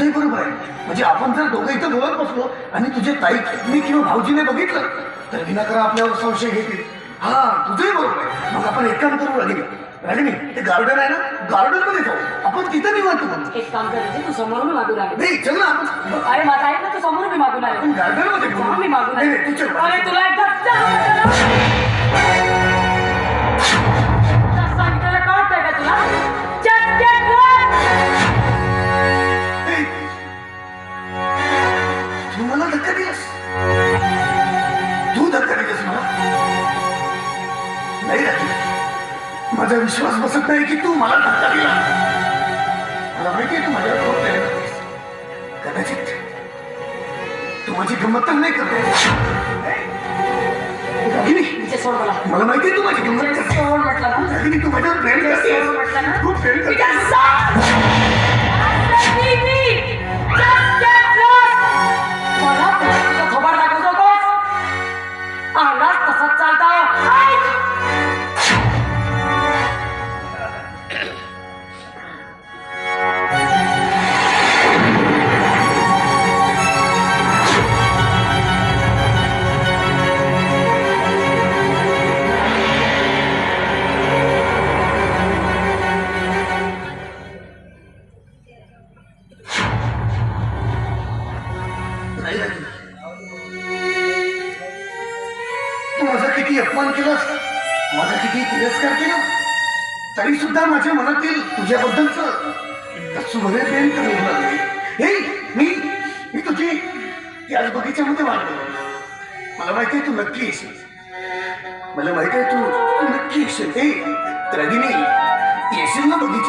तुझंही बरोबर आहे. म्हणजे आपण जर दोघं इथं बोलत बसलो आणि तुझे ताई मी किंवा भाऊजीने बघितलं तर विनाकर आपल्यावर संशय घेतील. हा तुझंही बरोबर आहे. मग आपण एक काम करू रागिनी ते गार्डन आहे ना? गार्डनमध्ये जाऊ. आपण तिथं निवांत म्हणतो एक काम करायचे तू समोरून मागून आले. नाही चल ना आपण. अरे माझा ऐक ना तू समोरून मी मागून आले. गार्डनमध्ये मी मागून आले. अरे तुला एकदा नाही राहिली माझा विश्वास बसत नाही की तू मला धक्का दिला. मला माहिती आहे तू करतेस. कदाचित तू माझी गंमत तर नाही करते मला माहिती आहे तू माझी गंमत करते तू माझ्यावर प्रेम इथे किती अपमान केलास? माझा किती तिरस्कार केला? तरी सुद्धा माझ्या मनातील तुझ्याबद्दलच सुभरे प्रेम कमी होणार हे मी मी तुझी याच बगीच्यामध्ये वाढलो मला माहिती आहे तू नक्की येशील. मला माहिती आहे तू तू नक्की येशील. हे रागिनी येशील ना बघी?